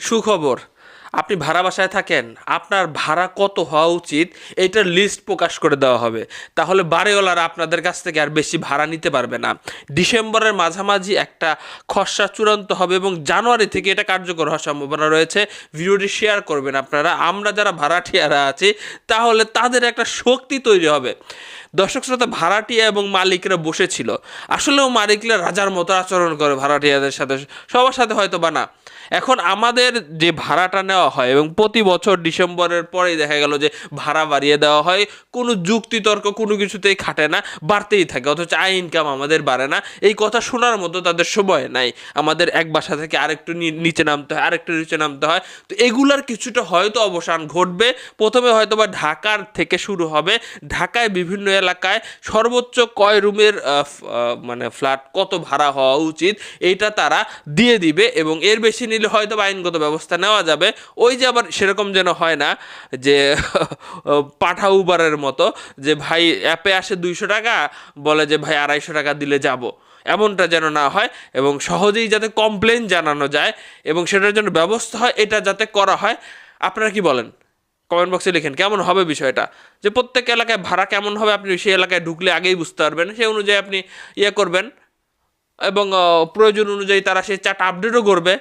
সুখবর। আপনি ভাড়া বাসায় থাকেন, আপনার ভাড়া কত হওয়া উচিত এটার লিস্ট প্রকাশ করে দেওয়া হবে। তাহলে বাড়িওয়ালারা আপনাদের কাছ থেকে আর বেশি ভাড়া নিতে পারবে না। ডিসেম্বরের মাঝামাঝি একটা খসড়া চূড়ান্ত হবে এবং জানুয়ারি থেকে এটা কার্যকর হওয়ার সম্ভাবনা রয়েছে। ভিডিওটি শেয়ার করবেন আপনারা। আমরা যারা ভাড়াটিয়ারা আছি, তাহলে তাদের একটা শক্তি তৈরি হবে। দর্শক শ্রোতা, ভাড়াটিয়া এবং মালিকরা বসেছিল। আসলেও মালিকরা রাজার মতো আচরণ করে ভাড়াটিয়াদের সাথে, সবার সাথে হয়তো বা না। এখন আমাদের যে ভাড়াটা নেওয়া হয় এবং প্রতি বছর ডিসেম্বরের পরেই দেখা গেল যে ভাড়া বাড়িয়ে দেওয়া হয়, কোনো যুক্তিতর্ক কোনো কিছুতেই খাটে না, বাড়তেই থাকে, অথচ আয় ইনকাম আমাদের বাড়ে না। এই কথা শোনার মতো তাদের সময় নাই। আমাদের এক বাসা থেকে আরেকটু নিচে নামতে হয়, আরেকটু নিচে নামতে হয়। তো এগুলার কিছুটা হয়তো অবসান ঘটবে। প্রথমে হয়তো বা ঢাকার থেকে শুরু হবে। ঢাকায় বিভিন্ন এলাকায় সর্বোচ্চ কয় রুমের মানে ফ্ল্যাট, কত ভাড়া হওয়া উচিত, এইটা তারা দিয়ে দিবে এবং এর বেশি নিলে হয়তো আইনগত ব্যবস্থা নেওয়া যাবে। ওই যে আবার সেরকম যেন হয় না যে, পাঠা উবারের মতো যে ভাই অ্যাপে আসে দুইশো টাকা, বলে যে ভাই আড়াইশো টাকা দিলে যাব। এমনটা যেন না হয় এবং সহজেই যাতে কমপ্লেন জানানো যায় এবং সেটার জন্য ব্যবস্থা হয়, এটা যাতে করা হয়। আপনারা কি বলেন? কমেন্ট বক্সে লিখেন, কেমন হবে বিষয়টা? যে প্রত্যেক এলাকায় ভাড়া কেমন হবে আপনি সেই এলাকায় ঢুকলে আগেই বুঝতে পারবেন, সেই অনুযায়ী আপনি ইয়ে করবেন এবং প্রয়োজন অনুযায়ী তারা সেই চার্ট আপডেটও করবে।